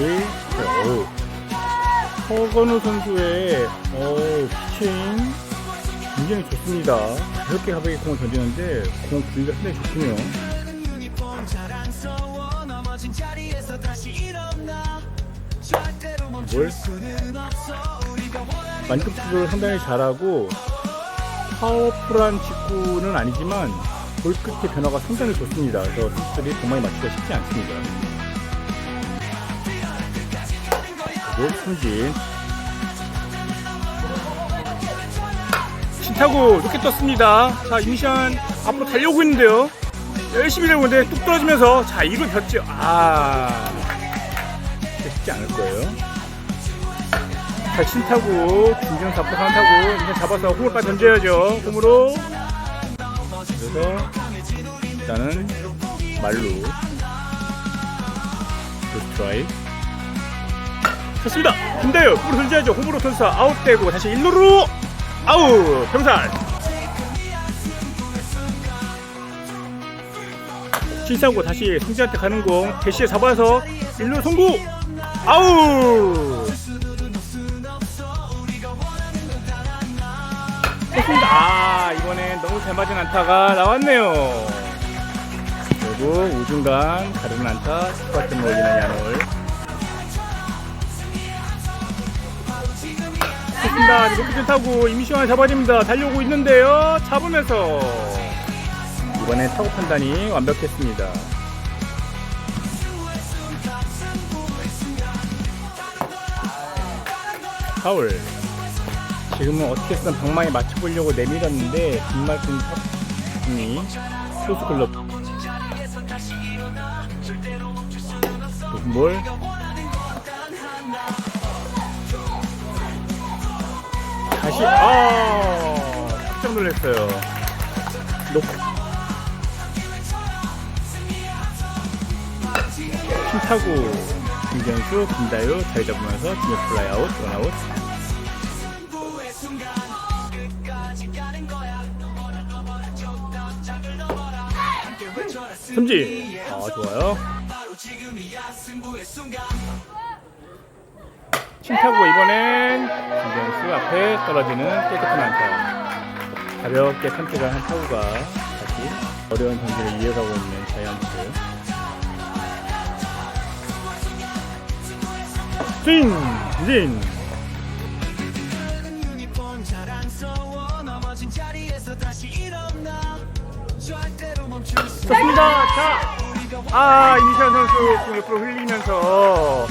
오케이. 오. 허건우 선수의 어, 피칭 굉장히 좋습니다. 가볍게 가볍게 공을 던지는데 공 굴리가 상당히 좋군요. 뭘? 만급수를 상당히 잘하고 파워풀한 직구는 아니지만 볼 끝의 변화가 상당히 좋습니다. 그래서 선수들이 공만이 맞추기가 쉽지 않습니다. 그리고 승진 신타구 높게 떴습니다. 자 이미션 앞으로 달려오고 있는데요. 열심히 달려오는데 뚝 떨어지면서 자 이걸 폈죠. 아 쉽지 않을 거예요. 자, 신타구, 중견 잡고 상타구, 일단 잡아서 홈을까지 던져야죠. 홈으로. 그래서, 일단은, 말로. 스트라이크. 좋습니다. 김다요, 홈으로 던져야죠. 홈으로 던져 아웃되고, 다시 1루로, 아웃! 병살! 신상구 다시 승지한테 가는 공, 대시에 잡아서 1루 송구! 아웃! 아 이번엔 너무 잘 맞은 안타가 나왔네요. 그리고 우중간 다른 안타 똑같은 올리는 좋습니다. 높이 타고 이미시원 잡아집니다. 달려오고 있는데요. 잡으면서 이번엔 타구 판단이 완벽했습니다. 파울. 지금은 어떻게든 방망이 맞춰보려고 내밀었는데 뒷말씀 탑이 소스 클럽 뭘 다시. 아! 깜짝 놀랐어요. 높 힘타고 김경수 김다효 잘 잡으면서 중에 플라이아웃 원아웃. 삼진. 아 좋아요 신타고 이번엔 김경수 앞에 떨어지는 깨끗한 안타 가볍게 선택을 한 타구가 다시 어려운 경기를 이어가고 있는 자이언츠 스윙 진 좋습니다. 자, 아 이미션 선수 공 옆으로 흘리면서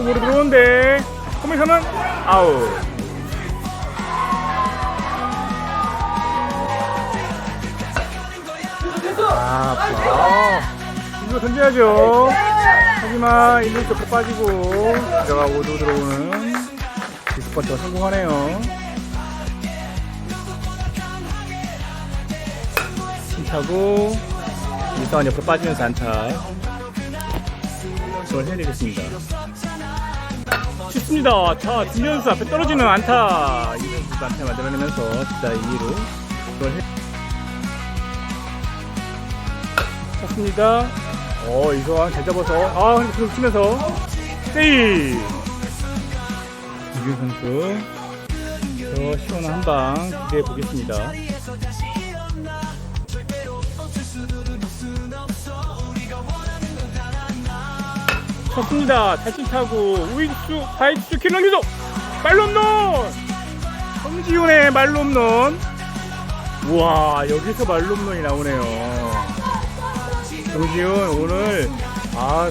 홈으로 들어오는데 홈에서는 아웃. 아, 아파. 이거 던져야죠. 하지만 1루 쪽으로 빠지고 들어가고도 들어오는 디스퍼트가 성공하네요. 타고 이상한 옆으로 빠지면서 안타 그걸 해내겠습니다. 쉽습니다. 자 김현수 앞에 떨어지는 안타. 이현수 안타 만들어내면서 진짜 2위로 그걸 해 쳤습니다. 어 이소환 잘 잡아서 아 근데 그걸 치면서. 세이 이규 선수. 저 시원한 한 방 기대해 보겠습니다 쳤습니다. 탈진 타고 우익수, 사익수, 킬러리도 말롬론! 성지훈의 말롬론. 우와, 여기서 말롬론이 나오네요. 정지훈 오늘 아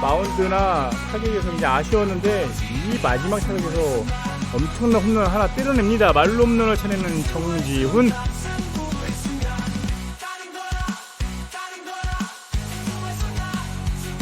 마운드나 타격에서 이제 아쉬웠는데 이 마지막 타격에서 엄청난 홈런 하나 때려냅니다. 말롬론을 쳐내는 정지훈